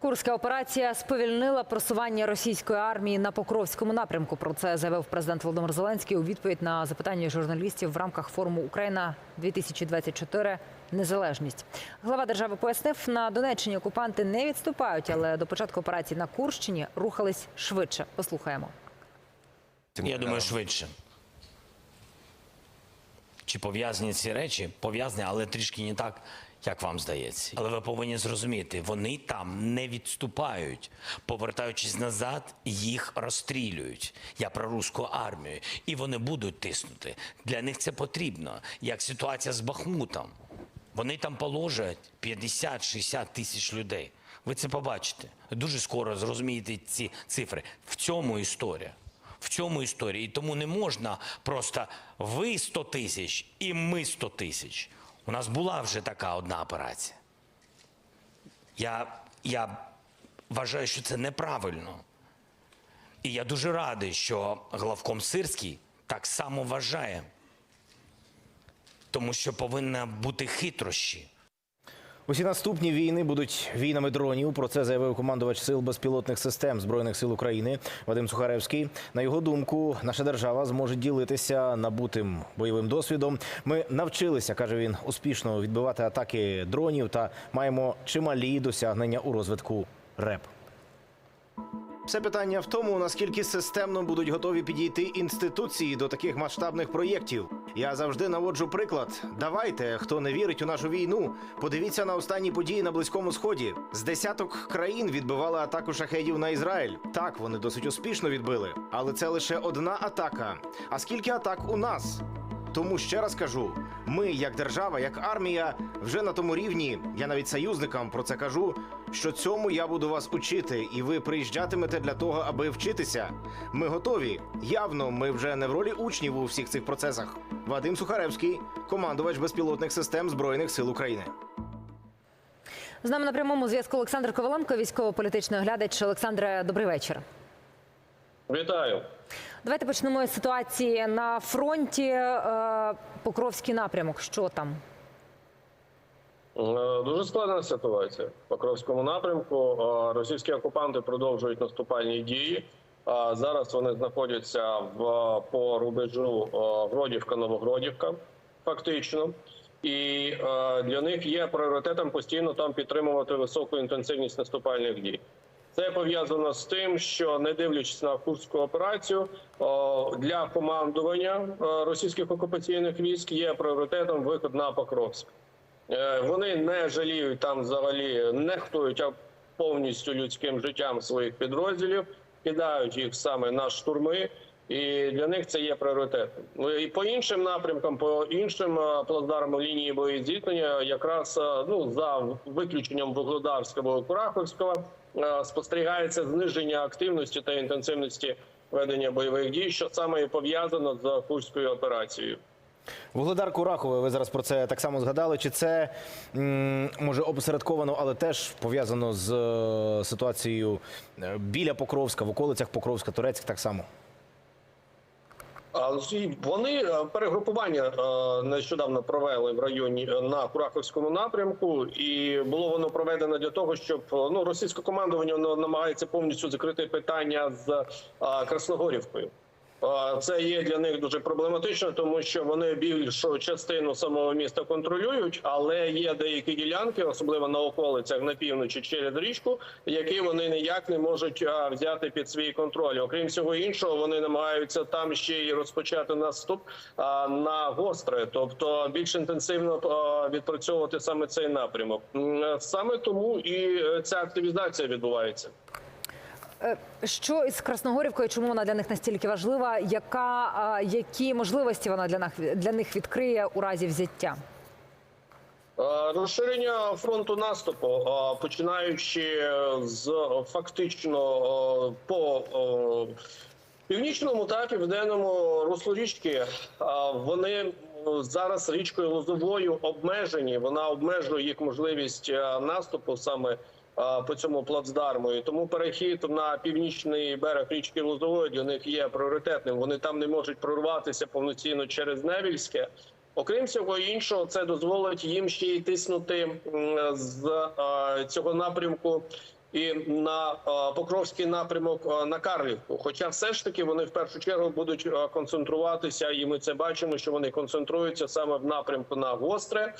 Курська операція сповільнила просування російської армії на Покровському напрямку. Про це заявив президент Володимир Зеленський у відповідь на запитання журналістів в рамках форуму Україна 2024 Незалежність. Глава держави пояснив, на Донеччині окупанти не відступають, але до початку операції на Курщині рухались швидше. Послухаємо. Я думаю, швидше. Чи пов'язані ці речі? Пов'язані, але трішки не так, як вам здається. Але ви повинні зрозуміти, вони там не відступають. Повертаючись назад, їх розстрілюють. Я про руську армію. І вони будуть тиснути. Для них це потрібно. Як ситуація з Бахмутом. Вони там положать 50-60 тисяч людей. Ви це побачите. Дуже скоро зрозумієте ці цифри. В цьому історія. В цьому історії. І тому не можна просто ви 100 тисяч і ми 100 тисяч. У нас була вже така одна операція. Я, я вважаю, що це неправильно. І я дуже радий, що главком Сирський так само вважає. Тому що повинна бути хитрощі. Усі наступні війни будуть війнами дронів. Про це заявив командувач сил безпілотних систем збройних сил України Вадим Сухаревський. На його думку, наша держава зможе ділитися набутим бойовим досвідом. Ми навчилися, каже він, успішно відбивати атаки дронів та маємо чималі досягнення у розвитку РЕП. Все питання в тому, наскільки системно будуть готові підійти інституції до таких масштабних проєктів. Я завжди наводжу приклад. Давайте, хто не вірить у нашу війну, подивіться на останні події на близькому сході. З десяток країн відбивали атаку шахедів на Ізраїль. Так, вони досить успішно відбили, але це лише одна атака. А скільки атак у нас? Тому ще раз кажу: ми, як держава, як армія, вже на тому рівні. Я навіть союзникам про це кажу. Що цьому я буду вас учити, і ви приїжджатимете для того, аби вчитися. Ми готові. Явно, ми вже не в ролі учнів у всіх цих процесах. Вадим Сухаревський, командувач безпілотних систем збройних сил України. З нами на прямому зв'язку Олександр Коваленко, військово-політичний оглядач. Олександре, добрий вечір. Вітаю. Давайте почнемо з ситуації на фронті. Е, Покровський напрямок. Що там? Е, Дуже складна ситуація в Покровському напрямку. Е, Російські окупанти продовжують наступальні дії. Зараз вони знаходяться в по рубежу Гродівка, Новогродівка, фактично. І для них є пріоритетом постійно там підтримувати високу інтенсивність наступальних дій. Це пов'язано з тим, що не дивлячись на курську операцію, для командування е, російських окупаційних військ є пріоритетом виход на Покровськ. Е, Вони не жаліють там взагалі, нехтують повністю людським життям своїх підрозділів, кидають їх саме на штурми. І для них це є пріоритетом. Ну і по іншим напрямкам, по іншим е, плацдармам лінії боєзіткнення, якраз ну за виключенням Вугледарського і Кураховського, спостерігається зниження активності та інтенсивності ведення бойових дій, що саме і пов'язано з курською операцією. Вугледар Курахове, ви зараз про це так само згадали. Чи це може опосередковано, але теж пов'язано з е, ситуацією е, біля Покровська, в околицях Покровська, Турецьк так само? Вони е, перегрупування е, нещодавно провели в районі е, на Кураховському напрямку, і було воно проведено для того, щоб ну російське командування намагається повністю закрити питання з Красногорівкою. Це є для них дуже проблематично, тому що вони більшу частину самого міста контролюють, але є деякі ділянки, особливо на околицях на півночі через річку, які вони ніяк не можуть взяти під свій контроль. Окрім всього іншого, вони намагаються там ще й розпочати наступ на гостре, тобто більш інтенсивно відпрацьовувати саме цей напрямок. Саме тому і е, ця активізація відбувається. Е, Що із Красногорівкою? Чому вона для них настільки важлива? Яка які можливості вона для них для них відкриє у разі взяття? Е, Розширення фронту наступу, е, починаючи з фактично по північному та південному руслу річки, вони зараз річкою Лозовою обмежені. Вона обмежує їх можливість наступу саме. По цьому плацдарму і тому перехід на північний берег річки Лозової для них є пріоритетним. Вони там не можуть прорватися повноцінно через Невільське. Окрім всього іншого, це дозволить їм ще й тиснути з цього напрямку і на е, Покровський напрямок е, на Карлівку. Хоча все ж таки вони в першу чергу будуть е, концентруватися, і ми це бачимо, що вони концентруються саме в напрямку на Гостре,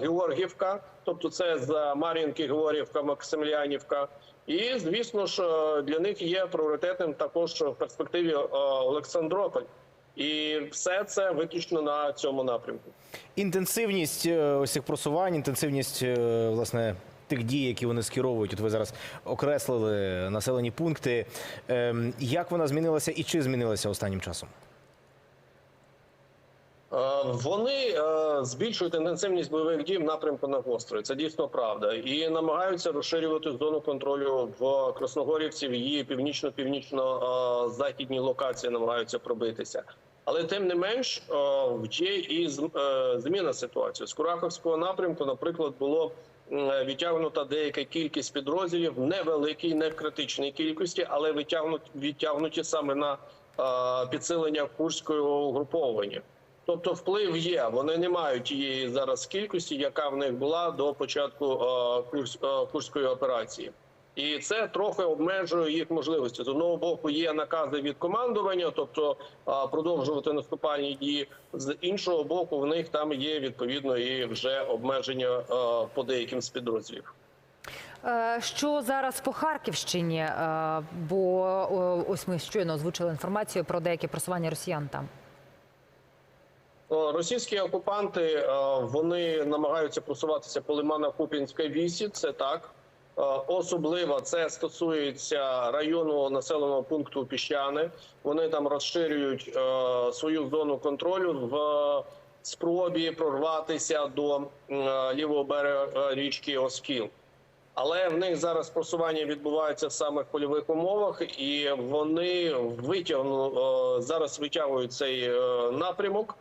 Георгівка, тобто це з Мар'їнки, Георгівка, Максимлянівка. І звісно ж для них є пріоритетним також в перспективі Олександрополь. І все це виключно на цьому напрямку. Інтенсивність ось цих просувань, інтенсивність власне тих дій, які вони скеровують. От ви зараз окреслили населені пункти. Ем, Як вона змінилася і чи змінилася останнім часом? Е, Вони е, збільшують інтенсивність бойових дій в напрямку на гостро. Це дійсно правда, і намагаються розширювати зону контролю в Красногорівці, в її північно-північно-західній локації намагаються пробитися. Але тим не менш е, є і е, зміна ситуації з Кураховського напрямку. Наприклад, було відтягнута деяка кількість підрозділів, невеликій, не в критичній кількості, але відтягнуті, відтягнуті саме на е, підсилення курського угруповання. Тобто вплив є. Вони не мають тієї зараз кількості, яка в них була до початку е, курс, е, курської операції. І це трохи обмежує їх можливості. З одного боку є накази від командування, тобто продовжувати наступальні дії. З іншого боку, в них там є відповідно і вже обмеження по деяким з підрозділів. Е, Що зараз по Харківщині? Е, Бо ось ми щойно озвучили інформацію про деякі просування росіян там. Російські окупанти вони намагаються просуватися по Лимана-Купінській вісі. Це так. Е, Особливо це стосується району населеного пункту Піщани. Вони там розширюють е, свою зону контролю в спробі прорватися до е, лівого берега річки Оскіл. Але в них зараз просування відбувається в самих польових умовах, і вони витягну зараз витягують цей напрямок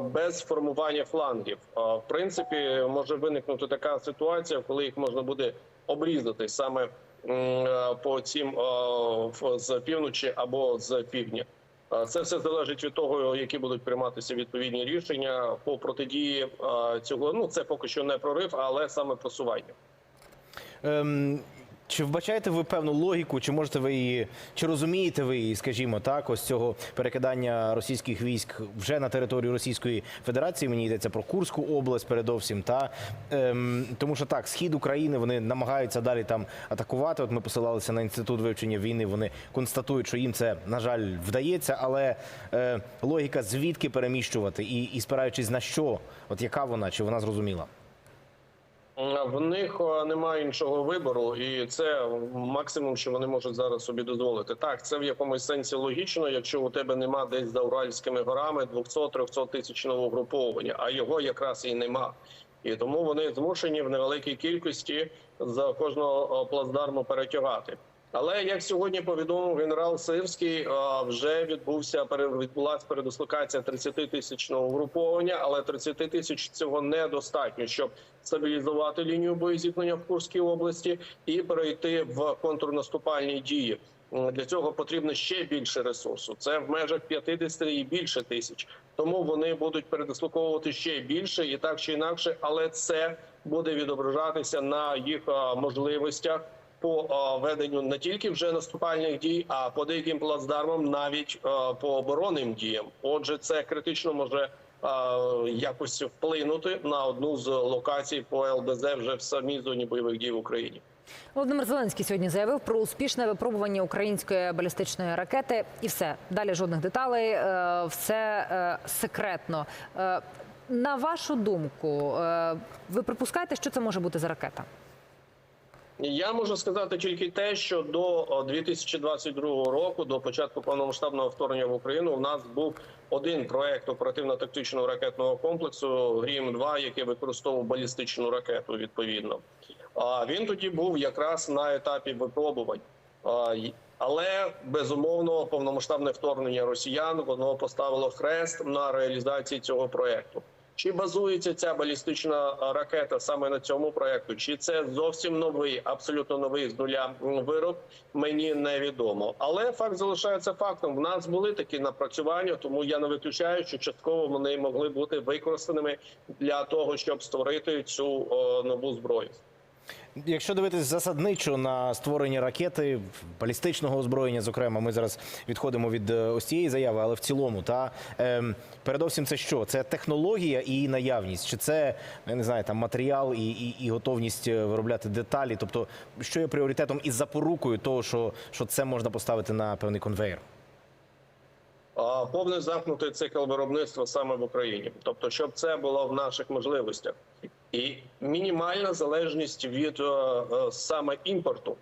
без формування флангів. Е, В принципі, може виникнути така ситуація, коли їх можна буде обрізати саме е, по цим е, з півночі або з півдня. Е, Це все залежить від того, які будуть прийматися відповідні рішення по протидії е, цього. Ну це поки що не прорив, але саме просування. Ем, Чи вбачаєте ви певну логіку, чи можете ви її, чи розумієте ви її, скажімо так, ось цього перекидання російських військ вже на територію Російської Федерації? Мені йдеться про Курську область, передовсім, та ем, тому, що так, схід України вони намагаються далі там атакувати. От ми посилалися на інститут вивчення війни. Вони констатують, що їм це на жаль вдається, але е, логіка звідки переміщувати і, і спираючись на що, от яка вона, чи вона зрозуміла? В них е, немає іншого вибору, і це максимум, що вони можуть зараз собі дозволити. Так, це в якомусь сенсі логічно, якщо у тебе нема десь за Уральськими горами 200-300 тисячного угруповання, а його якраз і нема. І тому вони змушені в невеликій кількості за кожного е, плацдарму перетягати. Але як сьогодні повідомив генерал Сирський, е, вже відбувся відбулася передислокація 30 тисячного угруповання, але 30 тисяч цього недостатньо, щоб стабілізувати лінію боєзіткнення в Курській області і перейти в контрнаступальні дії. Для цього потрібно ще більше ресурсу. Це в межах 50 і більше тисяч. Тому вони будуть передислоковувати ще більше і так чи інакше, але це буде відображатися на їх можливостях по веденню не тільки вже наступальних дій, а по деяким плацдармам навіть по оборонним діям. Отже, це критично може якось вплинути на одну з локацій по ЛБЗ вже в самій зоні бойових дій в Україні. Володимир Зеленський сьогодні заявив про успішне випробування української балістичної ракети, і все далі жодних деталей, е, все е, секретно. Е, На вашу думку, ви припускаєте, що це може бути за ракета? Я можу сказати тільки те, що до о, 2022 року, до початку повномасштабного вторгнення в Україну, у нас був один проект оперативно-тактичного ракетного комплексу Грім 2 який використовував балістичну ракету. Відповідно, а він тоді був якраз на етапі випробувань. Але безумовно повномасштабне вторгнення росіян воно поставило хрест на реалізації цього проекту. Чи базується ця балістична ракета саме на цьому проекту? Чи це зовсім новий, абсолютно новий з нуля вирок? Мені невідомо. Але факт залишається фактом. В нас були такі напрацювання, тому я не виключаю, що частково вони могли бути використаними для того, щоб створити цю о, нову зброю. Якщо дивитись засадничо на створення ракети, балістичного озброєння, зокрема, ми зараз відходимо від е, ось цієї заяви, але в цілому, та ем, передовсім це що? Це технологія і наявність, чи це я не знаю, там матеріал і, і, і готовність е, виробляти деталі? Тобто, що є пріоритетом і запорукою того, що, що це можна поставити на певний конвейер? А, повний замкнутий цикл виробництва саме в Україні, тобто, щоб це було в наших можливостях, і мінімальна залежність від е, е, саме імпорту.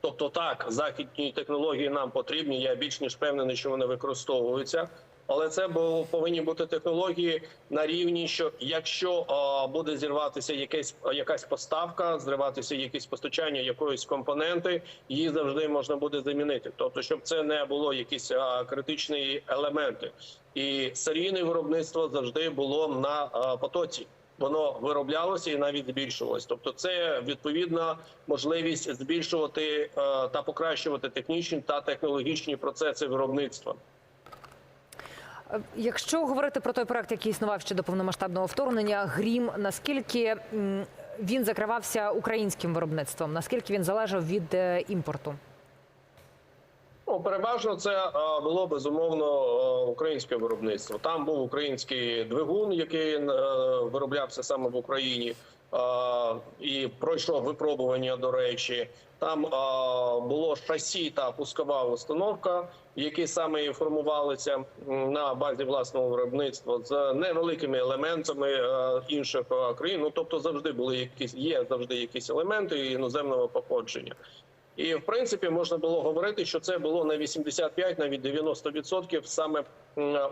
Тобто, так, західні технології нам потрібні. Я більш ніж впевнений, що вони використовуються. Але це повинні бути технології на рівні, що якщо буде зірватися якесь якась поставка, зриватися якесь постачання якоїсь компоненти, її завжди можна буде замінити. Тобто, щоб це не було якісь критичні елементи, і серійне виробництво завжди було на потоці. Воно вироблялося і навіть збільшувалось. Тобто, це відповідна можливість збільшувати е, та покращувати технічні та технологічні процеси виробництва. Е, Якщо говорити про той проект, який існував ще до повномасштабного вторгнення, грім, наскільки він закривався українським виробництвом, наскільки він залежав від е, імпорту? Ну, переважно це е, було безумовно е, українське виробництво. Там був український двигун, який е, вироблявся саме в Україні, і пройшов випробування. До речі, там було шасі та пускова установка, які саме і формувалися на базі власного виробництва з невеликими елементами інших країн. Ну тобто завжди були якісь є завжди якісь елементи іноземного походження. І в принципі можна було говорити, що це було на 85, навіть 90% саме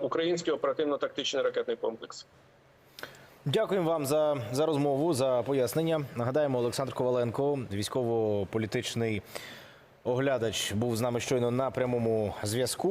український оперативно-тактичний ракетний комплекс. Дякуємо вам за, за розмову, за пояснення. Нагадаємо, Олександр Коваленко, військово-політичний оглядач, був з нами щойно на прямому зв'язку.